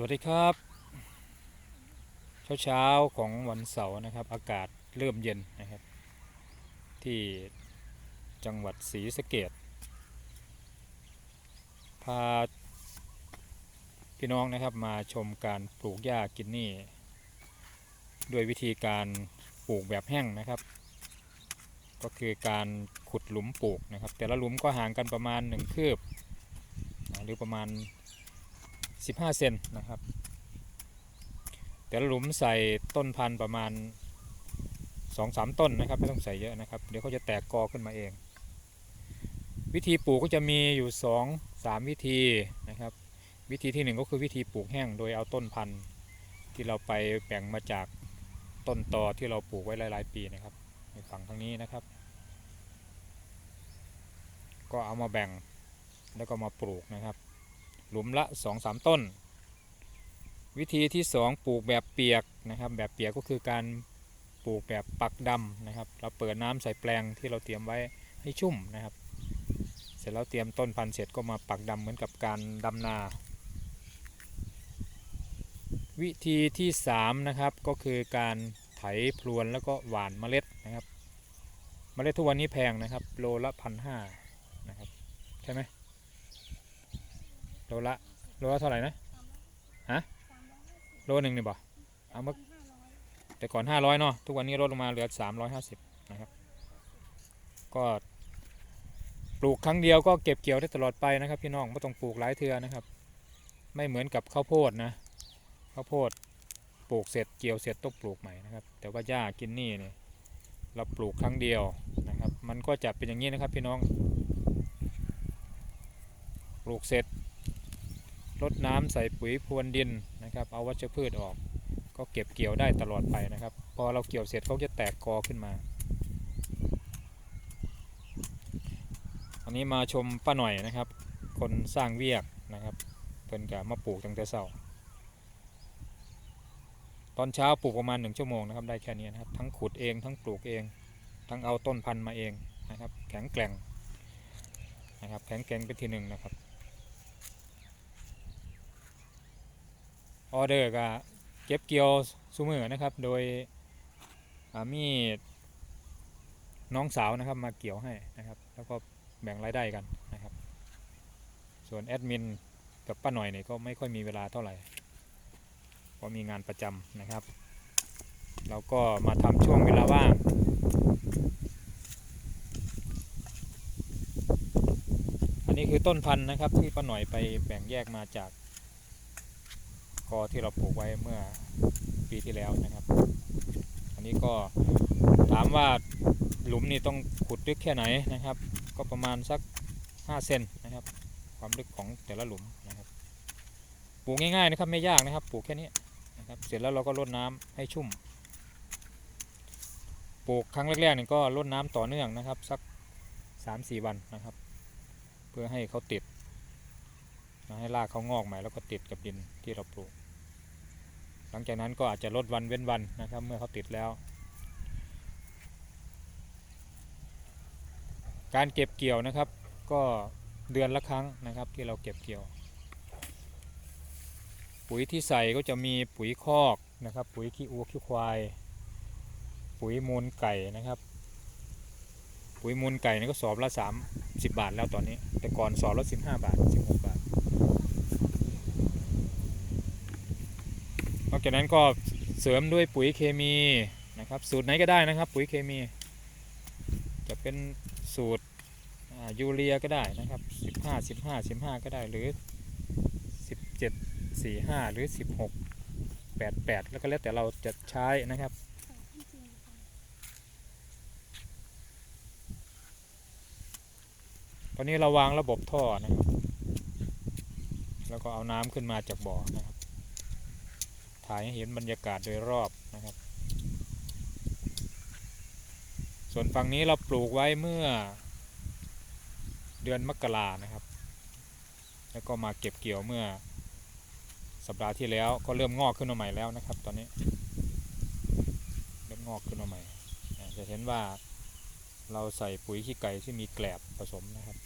สวัสดีครับ เช้าเช้าๆของวันเสาร์นะครับ อากาศเริ่มเย็นนะครับ ที่จังหวัดศรีสะเกดพาพี่น้องนะครับมาชมการปลูกหญ้ากินนี่ด้วยวิธีการปลูกแบบแห้งนะครับ ก็คือการขุดหลุมปลูกนะครับ แต่ละหลุมก็ห่างกันประมาณ 1 คืบ หรือประมาณ 15 เซนนะครับ แต่หลุมใส่ต้นพันธุ์ประมาณ 2-3 ต้นนะครับ ไม่ต้องใส่เยอะนะครับ เดี๋ยวเขาจะแตกกอขึ้นมาเอง วิธีปลูกก็จะมีอยู่ 2-3 วิธีนะครับ วิธีที่ 1 ก็คือวิธีปลูกแห้งโดยเอาต้นพันธุ์ที่เราไปแบ่งมาจากต้นตอที่เราปลูกไว้หลาย ๆ ปีนะครับในฝั่งทางนี้นะครับ ก็เอามาแบ่งแล้วก็มาปลูกนะครับ หลุมละ 2-3 ต้น วิธีที่ 2 ปลูกแบบเปียกนะครับ แบบเปียกก็คือการปลูกแบบปักดำนะครับ เราเปิดน้ำใส่แปลงที่เราเตรียมไว้ให้ชุ่มนะครับ เสร็จแล้วเตรียมต้นพันธุ์เสร็จก็มาปักดำเหมือนกับการดำนา วิธีที่3นะครับก็คือการไถพรวนแล้วก็หว่านเมล็ดนะครับ เมล็ดทุกวันนี้แพงนะครับ โลละพันห้านะครับ ใช่ไหม โลละโลละเท่าไหร่นะฮะโลหนึ่งนี่บ่เอามาแต่ก่อน500เนาะทุกวันนี้ลดลงมาเหลือ350นะครับก็ปลูกครั้งเดียวก็เก็บเกี่ยวได้ตลอดไปนะครับพี่น้องไม่ต้องปลูกหลายเทือนะครับ ไม่เหมือนกับข้าวโพดนะข้าวโพดปลูกเสร็จเกี่ยวเสร็จต้องปลูกใหม่นะครับ แต่ว่าหญ้ากินนี่เนี่ยเราปลูกครั้งเดียวนะครับ มันก็จะเป็นอย่างนี้นะครับพี่น้อง ปลูกเสร็จ รดน้ำใส่ปุ๋ยพรวนดินนะครับ เอาวัชพืชออก ก็เก็บเกี่ยวได้ตลอดไปนะครับ พอเราเกี่ยวเสร็จเขาจะแตกกอขึ้นมา อันนี้มาชมป้าหน่อยนะครับ คนสร้างเวียกนะครับเพิ่นกะมาปลูกตั้งแต่เช้าตอนเช้าปลูกประมาณหนึ่งชั่วโมงนะครับได้แค่นี้นะครับทั้งขุดเองทั้งปลูกเอง ทั้งเอาต้นพันธุ์มาเองนะครับ แข็งแกร่งนะครับแข็งแกร่งเป็นที่หนึ่งนะครับ ออเดอร์ก็เก็บเกี่ยวซูมือนะครับ โดยมีน้องสาวนะครับมาเกี่ยวให้นะครับ แล้วก็แบ่งรายได้กันนะครับ ส่วนแอดมินกับป้าหน่อยเนี่ยก็ไม่ค่อยมีเวลาเท่าไหร่เพราะมีงานประจำนะครับ เราก็มาทำช่วงเวลาว่างอันนี้คือต้นพันธุ์นะครับที่ป้าหน่อยไปแบ่งแยกมาจาก กอที่เราปลูกไว้เมื่อปีที่แล้วนะครับ อันนี้ก็ถามว่าหลุมนี่ต้องขุดลึกแค่ไหนนะครับ ก็ประมาณสัก 5 เซนนะครับ ความลึกของแต่ละหลุมนะครับ ปลูกง่ายๆนะครับไม่ยากนะครับ ปลูกแค่นี้นะครับ เสร็จแล้วเราก็รดน้ำให้ชุ่ม ปลูกครั้งแรกๆนี่ก็รดน้ำต่อเนื่องนะครับ สัก 3-4 วันนะครับ เพื่อให้เขาติด นะให้รากเขางอกใหม่แล้วก็ติดกับดินที่เราปลูก หลังจากนั้นก็อาจจะลดวันเว้นวันนะครับ เมื่อเขาติดแล้ว การเก็บเกี่ยวนะครับ ก็เดือนละครั้งนะครับที่เราเก็บเกี่ยว ปุ๋ยที่ใส่ก็จะมีปุ๋ยคอกนะครับ ปุ๋ยขี้วัวขี้ควาย ปุ๋ยมูลไก่นะครับปุ๋ยมูลไก่นี่ก็สอบละ 30 บาทแล้วตอนนี้ แต่ก่อนสอบละ 15 บาท 16 บาท นอก จากนั้นก็เสริมด้วยปุ๋ยเคมีนะครับสูตรไหนก็ได้นะครับปุ๋ยเคมี จะเป็นสูตรยูเรียก็ได้นะครับ 15 15 15 ก็ได้หรือ 17 45 หรือ 16 88 แล้วก็แล้วแต่เราจะใช้นะครับตอนนี้เราวางระบบท่อนะครับ แล้วก็เอาน้ำขึ้นมาจากบ่อนะครับ ถ่ายให้เห็นบรรยากาศโดยรอบนะครับ ส่วนฝั่งนี้เราปลูกไว้เมื่อเดือนมกรานะครับ แล้วก็มาเก็บเกี่ยวเมื่อสัปดาห์ที่แล้วก็เริ่มงอกขึ้นมาใหม่แล้วนะครับ ตอนนี้ เริ่มงอกขึ้นมาใหม่ จะเห็นว่าเราใส่ปุ๋ยขี้ไก่ที่มีแกลบผสมนะครับ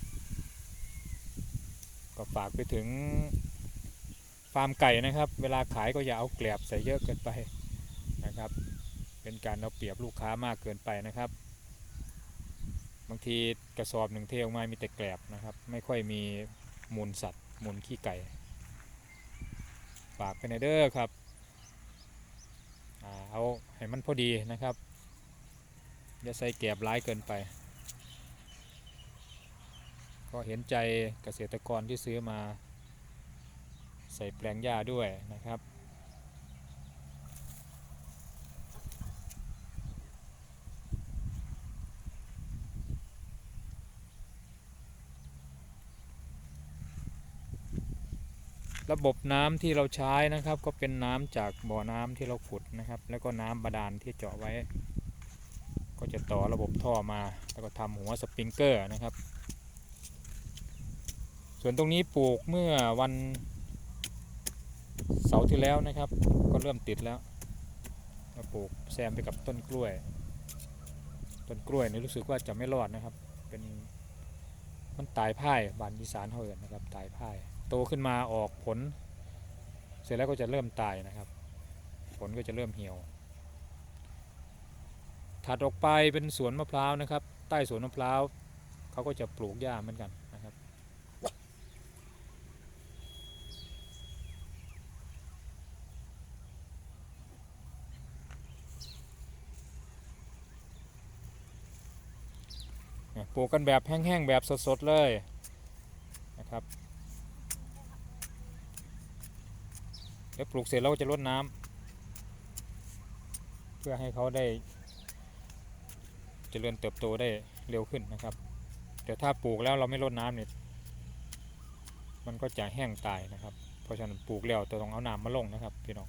ก็ฝากไปถึง ฟาร์มไก่นะครับ เวลาขายก็อย่าเอาแกลบใส่เยอะเกินไปนะครับ เป็นการเอาเปรียบลูกค้ามากเกินไปนะครับ บางทีกระสอบหนึ่งเทออกมามีแต่แกลบนะครับ ไม่ค่อยมีมูลสัตว์ มูลขี้ไก่ฝากไปในเด้อครับอเอาให้มันพอดีนะครับอย่าใส่แกลบร้ายเกินไปก็เห็นใจเกษตรกรที่ซื้อมา ใส่แปลงหญ้าด้วยนะครับ ระบบน้ำที่เราใช้นะครับ ก็เป็นน้ำจากบ่อน้ำที่เราขุดนะครับ แล้วก็น้ำบาดาลที่เจาะไว้ ก็จะต่อระบบท่อมา แล้วก็ทำหัวสปริงเกอร์นะครับ ส่วนตรงนี้ปลูกเมื่อวัน เสาที่แล้วนะครับ ก็เริ่มติดแล้วมาปลูกแซมไปกับต้นกล้วย ต้นกล้วยนี่รู้สึกว่าจะไม่รอดนะครับ เป็นมันตายพ่ายบานอีสานเขาเอินนะครับตายพ่ายโตขึ้นมาออกผล เสร็จแล้วก็จะเริ่มตายนะครับ ผลก็จะเริ่มเหี่ยวถัดออกไปเป็นสวนมะพร้าวนะครับ ใต้สวนมะพร้าวเขาก็จะปลูกหญ้าเหมือนกันนะครับ เนี่ย ปลูกกันแบบแห้งๆแบบสดๆเลยนะครับเดี๋ยวปลูกเสร็จเราก็จะรดน้ำเพื่อให้เขาได้เจริญเติบโตได้เร็วขึ้นนะครับแต่ถ้าปลูกแล้วเราไม่รดน้ำเนี่ยมันก็จะแห้งตายนะครับ เพราะฉะนั้นปลูกแล้วต้องเอาน้ำมาลงนะครับพี่น้อง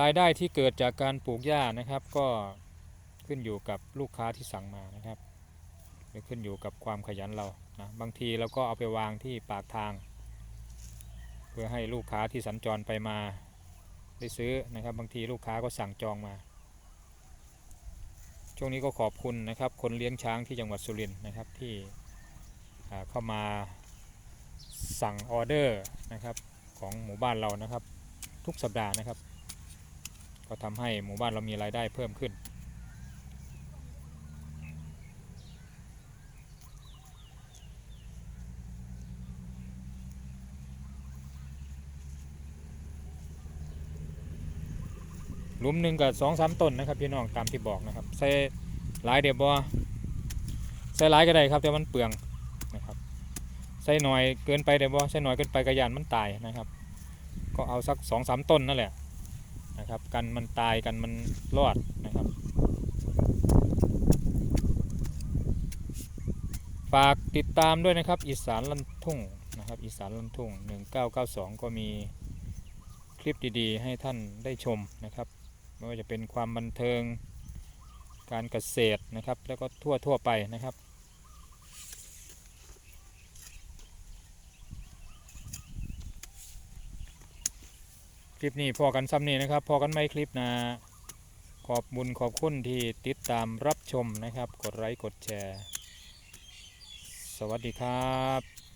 รายได้ที่เกิดจากการปลูกหญ้านะครับ ก็ขึ้นอยู่กับลูกค้าที่สั่งมานะครับหรือขึ้นอยู่กับความขยันเรานะบางทีเราก็เอาไปวางที่ปากทาง เพื่อให้ลูกค้าที่สัญจรไปมาได้ซื้อนะครับ บางทีลูกค้าก็สั่งจองมา ช่วงนี้ก็ขอบคุณนะครับ คนเลี้ยงช้างที่จังหวัดสุรินทร์นะครับที่เข้ามาสั่งออเดอร์นะครับของหมู่บ้านเรานะครับ ทุกสัปดาห์นะครับ ก็ทำให้หมู่บ้านเรามีรายได้เพิ่มขึ้น หลุมหนึ่งกับสองสามต้นนะครับพี่น้องตามที่บอกนะครับใส่หลายเดียวบอใส่หลายก็ได้ครับแต่มันเปลืองนะครับใส่หน่อยเกินไปเดียวบอใส่หน่อยเกินไปกระยานมันตายนะครับ ก็เอาสักสองสามต้นนั่นแหละ นะครับ กันมันตายกันมันรอดนะครับ ฝากติดตามด้วยนะครับ อีสานลันทุ่งนะครับอีสานลันทุ่ง 1992 ก็มีคลิปดีๆ ให้ท่านได้ชมนะครับไม่ว่าจะเป็นความบันเทิงการเกษตรนะครับ แล้วก็ทั่วทั่วๆไปนะครับ คลิปนี้พอกันซ้ำนี้นะครับ พอกันไม่คลิปนะขอบบุญขอบคุณที่ติดตามรับชมนะครับ กดไลค์กดแชร์ สวัสดีครับ